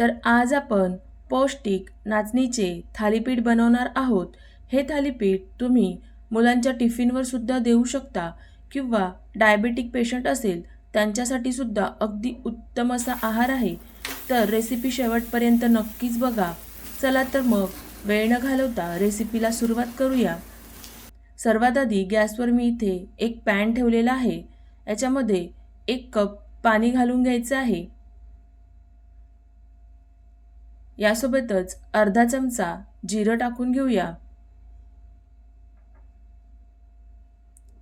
तर आज आपण पौष्टिक नाचणीचे थालीपीठ बनवणार आहोत. हे थालीपीठ तुम्ही मुलांच्या टिफिनवर सुद्धा देऊ शकता किंवा डायबेटिक पेशंट असेल त्यांच्यासाठी सुद्धा अगदी उत्तम असा आहार आहे. तर रेसिपी शेवटपर्यंत नक्कीच बघा. चला तर मग वेळ न घालवता रेसिपीला सुरुवात करूया. सर्वात आधी गॅसवर मी इथे एक पॅन ठेवलेला आहे. याच्यामध्ये एक कप पाणी घालून घ्यायचं आहे. यासोबतच अर्धा चमचा जिरं टाकून घेऊया.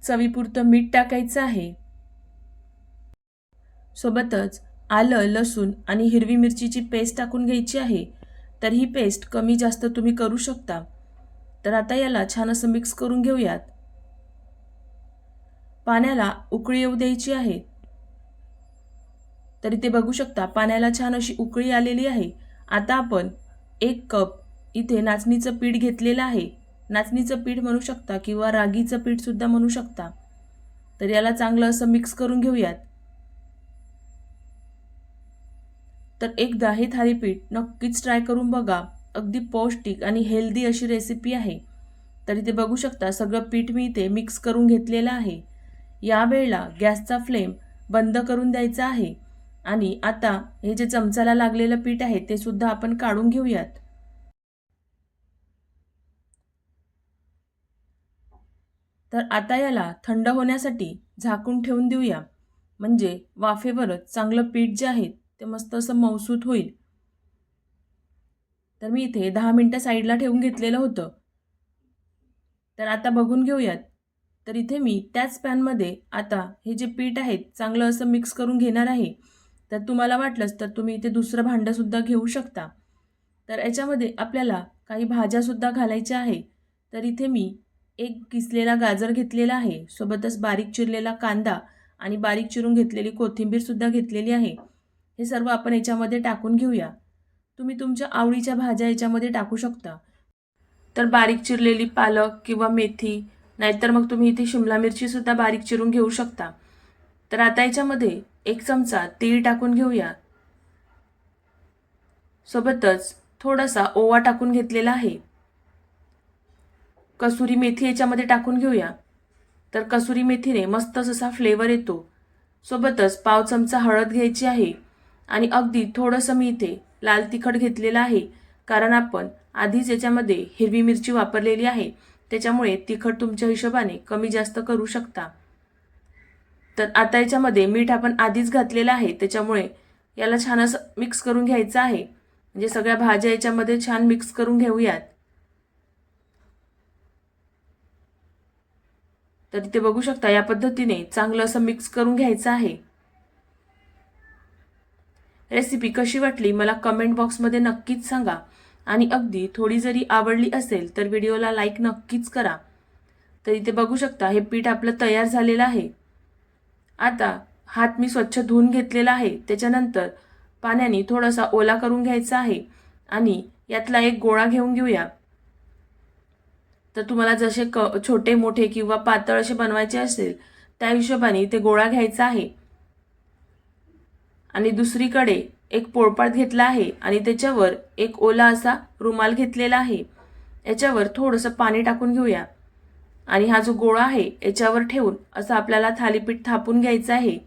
चवीपुरतं मीठ टाकायचं आहे. सोबतच आलं लसूण आणि हिरवी मिरचीची पेस्ट टाकून घ्यायची आहे. तर ही पेस्ट कमी जास्त तुम्ही करू शकता. तर आता याला छान असं मिक्स करून घेऊयात. पाण्याला उकळी येऊ द्यायची आहे. तरी ते बघू शकता पाण्याला छान अशी उकळी आलेली आहे. आता आपण एक कप इथे नाचणीचं पीठ घेतलेलं आहे. नाचणीचं पीठ म्हणू शकता किंवा रागीचं पीठसुद्धा म्हणू शकता. तर याला चांगलं असं मिक्स करून घेऊयात. तर एकदा हे थालीपीठ नक्कीच ट्राय करून बघा. अगदी पौष्टिक आणि हेल्दी अशी रेसिपी आहे. तर इथे बघू शकता सगळं पीठ मी इथे मिक्स करून घेतलेलं आहे. यावेळेला गॅसचा फ्लेम बंद करून द्यायचा आहे. आणि आता हे जे चमचाला लागलेलं पीठ आहे ते सुद्धा आपण काढून घेऊयात. तर आता याला थंड होण्यासाठी झाकून ठेवून देऊया. म्हणजे वाफेवरच चांगलं पीठ जे आहे ते मस्त असं मौसूत होईल. तर मी इथे दहा मिनटं साईडला ठेवून घेतलेलं होतं. तर आता बघून घेऊयात. तर इथे मी त्याच पॅनमध्ये आता हे जे पीठ आहे चांगलं असं मिक्स करून घेणार आहे. तर तुम्हाला वाटलंच तर तुम्ही इथे दुसरं भांडंसुद्धा घेऊ शकता. तर याच्यामध्ये आपल्याला काही भाज्यासुद्धा घालायच्या आहे. तर इथे मी एक किसलेला गाजर घेतलेला आहे. सोबतच बारीक चिरलेला कांदा आणि बारीक चिरून घेतलेली कोथिंबीरसुद्धा घेतलेली आहे. हे सर्व आपण याच्यामध्ये टाकून घेऊया. तुम्ही तुमच्या आवडीच्या भाज्या याच्यामध्ये टाकू शकता. तर बारीक चिरलेली पालक किंवा मेथी नाहीतर मग तुम्ही इथे शिमला मिरचीसुद्धा बारीक चिरून घेऊ शकता. तर आता याच्यामध्ये एक चमचा तीळ टाकून घेऊया. सोबतच थोडासा ओवा टाकून घेतलेला आहे. कसुरी मेथी याच्यामध्ये टाकून घेऊया. तर कसुरी मेथीने मस्त असा फ्लेवर येतो. सोबतच पाव चमचा हळद घ्यायची आहे. आणि अगदी थोडंसं मी इथे लाल तिखट घेतलेलं आहे. कारण आपण आधीच याच्यामध्ये हिरवी मिरची वापरलेली आहे. त्याच्यामुळे तिखट तुमच्या हिशोबाने कमी जास्त करू शकता. तर आता याच्यामध्ये मीठ आपण आधीच घातलेलं आहे त्याच्यामुळे याला छान असं मिक्स करून घ्यायचं आहे. म्हणजे सगळ्या भाज्या याच्यामध्ये छान मिक्स करून घेऊयात. तर इथे बघू शकता या पद्धतीने चांगलं असं मिक्स करून घ्यायचं आहे. रेसिपी कशी वाटली मला कमेंट बॉक्समध्ये नक्कीच सांगा. आणि अगदी थोडी जरी आवडली असेल तर व्हिडिओला लाईक नक्कीच करा. तर इथे बघू शकता हे पीठ आपलं तयार झालेलं आहे. आता हात मी स्वच्छ धुवून घेतलेला आहे. त्याच्यानंतर पाण्याने थोडासा ओला करून घ्यायचा आहे आणि यातला एक गोळा घेऊन घेऊया. तर तुम्हाला जसे क छोटे मोठे किंवा पातळ असे बनवायचे असेल त्या हिशोबाने ते गोळा घ्यायचा आहे. आणि दुसरीकडे एक पोळपाट घेतला आहे आणि त्याच्यावर एक ओला असा रुमाल घेतलेला आहे. याच्यावर थोडंसं पाणी टाकून घेऊया. आणि हा जो गोळा आहे याच्यावर ठेवून असं आपल्याला थालीपीठ थापून घ्यायचं आहे.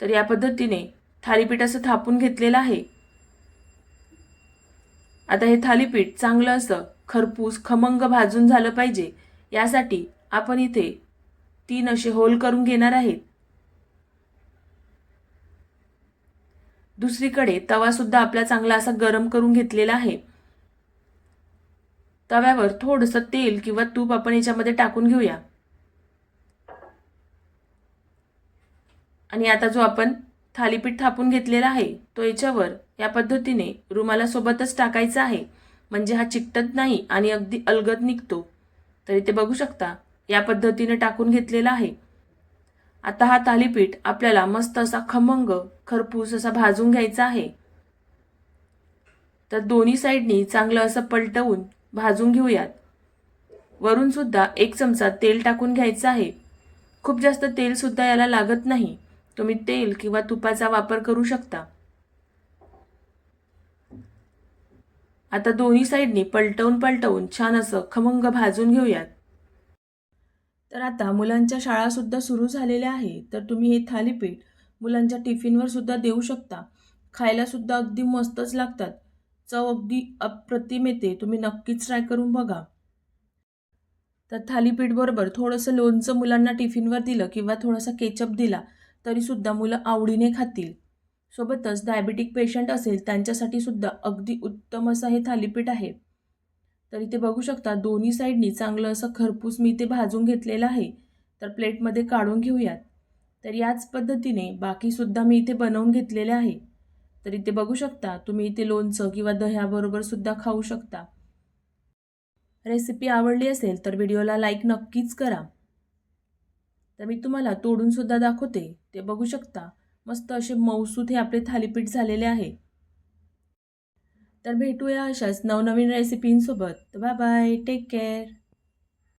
तर या पद्धतीने थालीपीठ असं थापून घेतलेलं आहे. आता हे थालीपीठ चांगलं असं खरपूस खमंग भाजून झालं पाहिजे. यासाठी आपण इथे तीन असे होल करून घेणार आहेत. दुसरीकडे तवासुद्धा आपला चांगला असा गरम करून घेतलेला आहे. तव्यावर थोडंसं तेल किंवा तूप आपण याच्यामध्ये टाकून घेऊया. आणि आता जो आपण थालीपीठ थापून घेतलेला आहे तो याच्यावर या पद्धतीने रुमाला सोबतच टाकायचा आहे. म्हणजे हा चिकटत नाही आणि अगदी अलगद निघतो. तर इथे बघू शकता या पद्धतीने टाकून घेतलेला आहे. आता हा थालीपीठ आपल्याला मस्त असा खमंग खरपूस असा भाजून घ्यायचा आहे. तर दोन्ही साईडनी चांगलं असं पलटवून भाजून घेऊयात. वरून सुद्धा एक चमचा तेल टाकून घ्यायचं आहे. खूप जास्त तेल सुद्धा याला लागत नाही. तुम्ही तेल किंवा तुपाचा वापर करू शकता. आता दोन्ही साईडनी पलटवून पलटवून छान असं खमंग भाजून घेऊयात. तर आता मुलांच्या शाळासुद्धा सुरू झालेल्या आहे. तर तुम्ही हे थालीपीठ मुलांच्या टिफिनवर सुद्धा देऊ शकता. खायलासुद्धा अगदी मस्तच लागतात. चव अगदी अप्रतिम येते. तुम्ही नक्कीच ट्राय करून बघा. तर थालीपीठ बरोबर थोडंसं लोणचं मुलांना टिफिनवर दिलं किंवा थोडासा केचप दिला तरीसुद्धा मुलं आवडीने खातील. सोबतच डायबिटिक पेशंट असेल त्यांच्यासाठी सुद्धा अगदी उत्तम असं हे थालीपीठ आहे. तर इथे बघू शकता दोन्ही साईडनी चांगलं असं खरपूस मी इथे भाजून घेतलेलं आहे. तर प्लेटमध्ये काढून घेऊयात. तर याच पद्धतीने बाकीसुद्धा मी इथे बनवून घेतलेले आहे. तर इथे बघू शकता. तुम्ही इथे लोणचं किंवा दह्याबरोबर सुद्धा खाऊ शकता. रेसिपी आवडली असेल तर व्हिडिओला लाईक नक्कीच करा. तर मी तुम्हाला तोडूनसुद्धा दाखवते. ते बघू शकता. मस्त असे मौसूत हे आपले थालीपीठ झालेले आहे. तर भेटूया अशाच नवनवीन रेसिपींसोबत बाय बाय टेक केअर